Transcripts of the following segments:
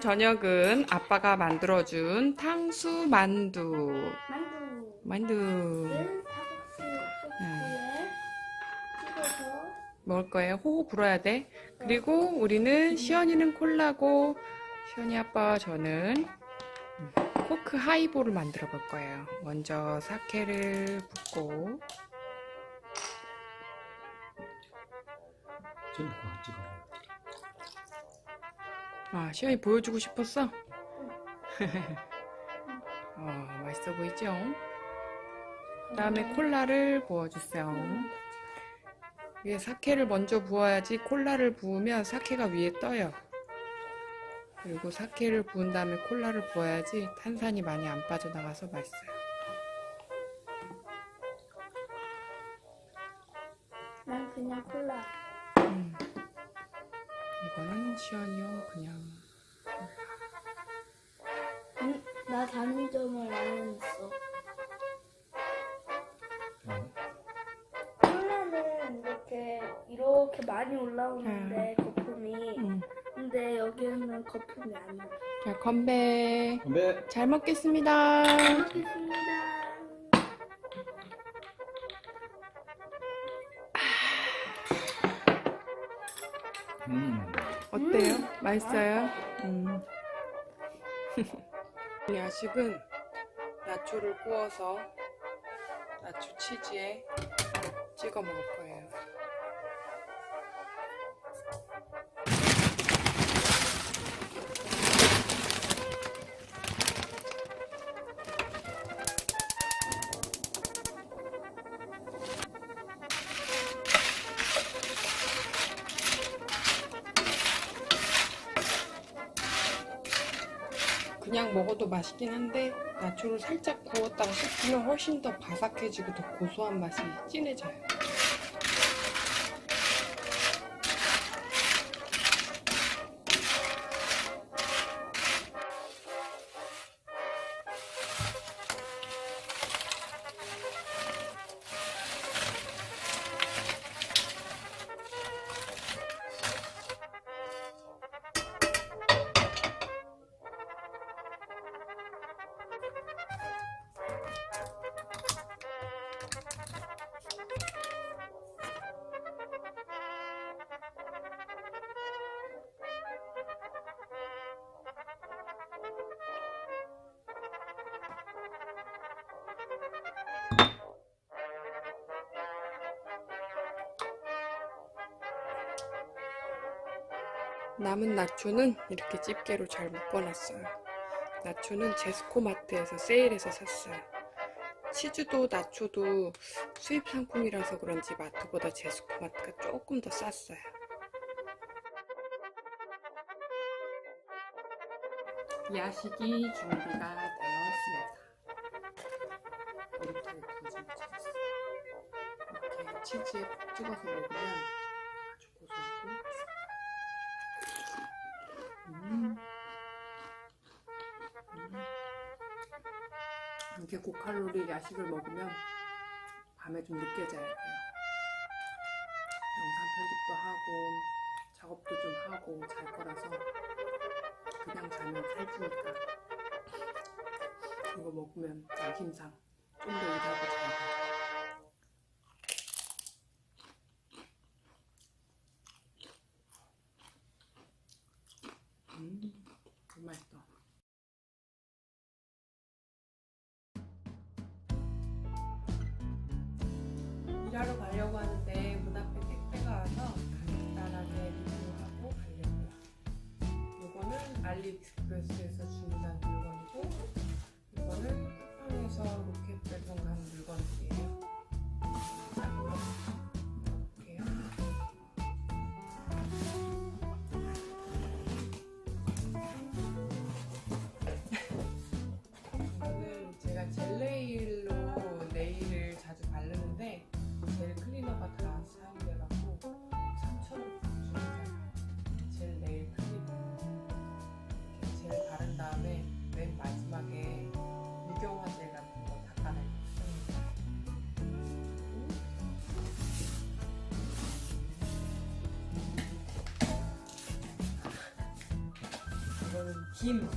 저녁은 아빠가 만들어준 탕수 만두. 만두. 타박스 소스에 찍어서 먹을 거예요. 호호 불어야 돼. 그리고 우리는 시연이는 콜라고, 시연이 아빠와 저는 음, 코크 하이볼을 만들어 볼 거예요. 먼저 사케를 붓고, 그거 찍어. 아, 시연이 보여주고 싶었어? 어, 맛있어 보이죠? 그 다음에 콜라를 부어주세요. 위에 사케를 먼저 부어야지 콜라를 부으면 사케가 위에 떠요. 그리고 사케를 부은 다음에 콜라를 부어야지 탄산이 많이 안 빠져나가서 맛있어요. 난 그냥 콜라 음. 이거는 시연이요, 그냥. 응? 나 다른 점을 안 했어 어? 콜라는 이렇게 이렇게 많이 올라오는데 거품이 음. 근데 여기는 거품이 안 나. 자, 건배. 건배. 잘 먹겠습니다. 먹겠습니다 어때요? 맛있어요? 음. 야식은 나초를 구워서 나초 치즈에 찍어 먹을 거예요. 그냥 먹어도 맛있긴 한데 나초를 살짝 구웠다가 씹히면 훨씬 더 바삭해지고 더 고소한 맛이 진해져요. 남은 나초는 이렇게 집게로 잘 묶어놨어요. 나초는 제스코마트에서 세일해서 샀어요. 치즈도 나초도 수입 상품이라서 그런지 마트보다 제스코마트가 조금 더 쌌어요. 야식이 준비가 되었습니다. 이렇게. 이렇게 찍어서 먹으면 이렇게 고칼로리 야식을 먹으면 밤에 좀 늦게 자야 돼요. 영상 편집도 하고 작업도 좀 하고 잘 거라서 그냥 자면 살찌니까 이거 먹으면 점심상 좀 더 일하고 자야 돼요. 김.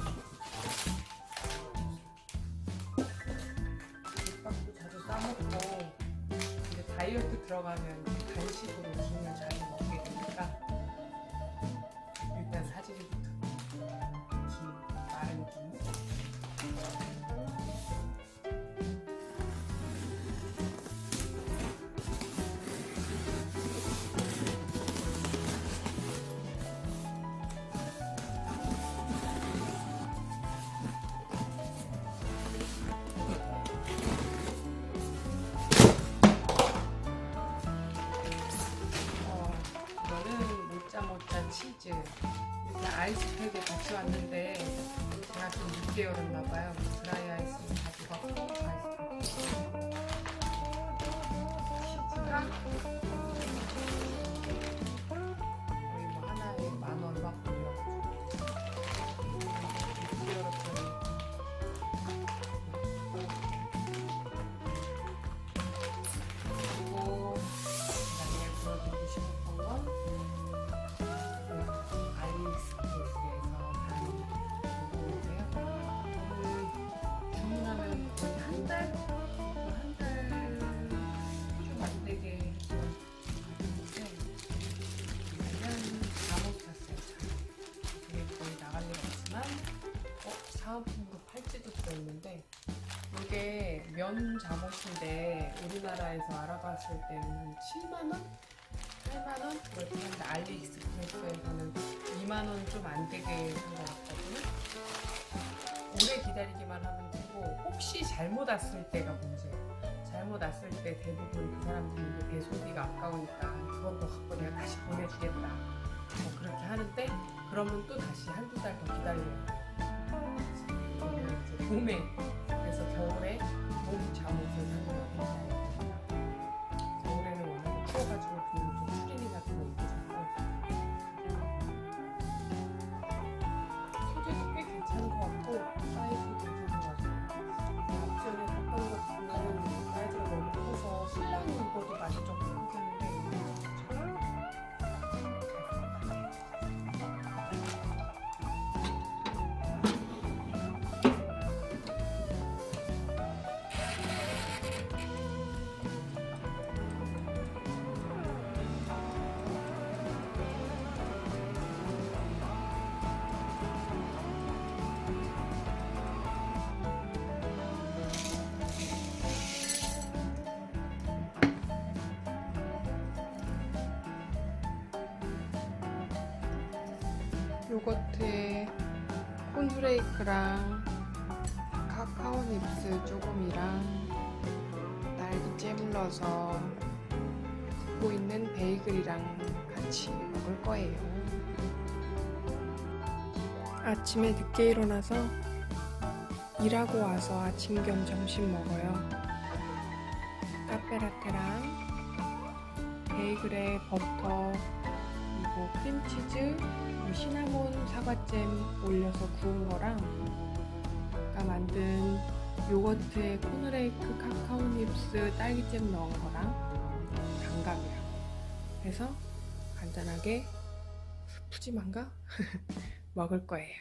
김밥도 자주 싸먹고 이제 다이어트 들어가면 간식으로 김을 자주 먹게 되니까 치즈. 이렇게 아이스팩에 같이 왔는데 제가 좀 늦게 열었나 봐요. 드라이 아이스 가져가고 아이스팩. 팔찌도 들어있는데 이게 면 잠옷인데 우리나라에서 알아봤을 때는 7만 원, 8만 원 그렇게 하는데 알리익스프레스에서는 2만 원 좀 안 되게 한 것 같거든요. 오래 기다리기만 하면 되고 혹시 잘못 왔을 때가 문제예요. 잘못 왔을 때 대부분 그 사람들이 배송비가 아까우니까 더 갖고 내가 다시 보내주겠다. 뭐 그렇게 하는데 그러면 또 다시 한두 달 더 기다려야 돼요. 봄에 그래서 겨울에 봄 잠옷을 사는 거 괜찮아요. 겨울에는 워낙 추워가지고 그냥 좀 추리닝 같은 거 입고 자고 소재도 꽤 괜찮은 것 같고 사이즈도 괜찮은 것 같고 앞전에 샀던 것들은 사이즈가 너무 커서 신랑이 입어도 많이 좀 요거트에 콘프레이크랑 카카오 닙스 조금이랑 딸기잼 넣어서 굽고 있는 베이글이랑 같이 먹을 거예요. 아침에 늦게 일어나서 일하고 와서 아침 겸 점심 먹어요. 카페라테랑 베이글에 버터 그리고 크림치즈 그리고 시나몬 사과잼 올려서 구운 거랑 아까 만든 요거트에 코너레이크 카카오 닙스 딸기잼 넣은 거랑 단감이랑 해서 간단하게 푸짐한가? 먹을 거예요.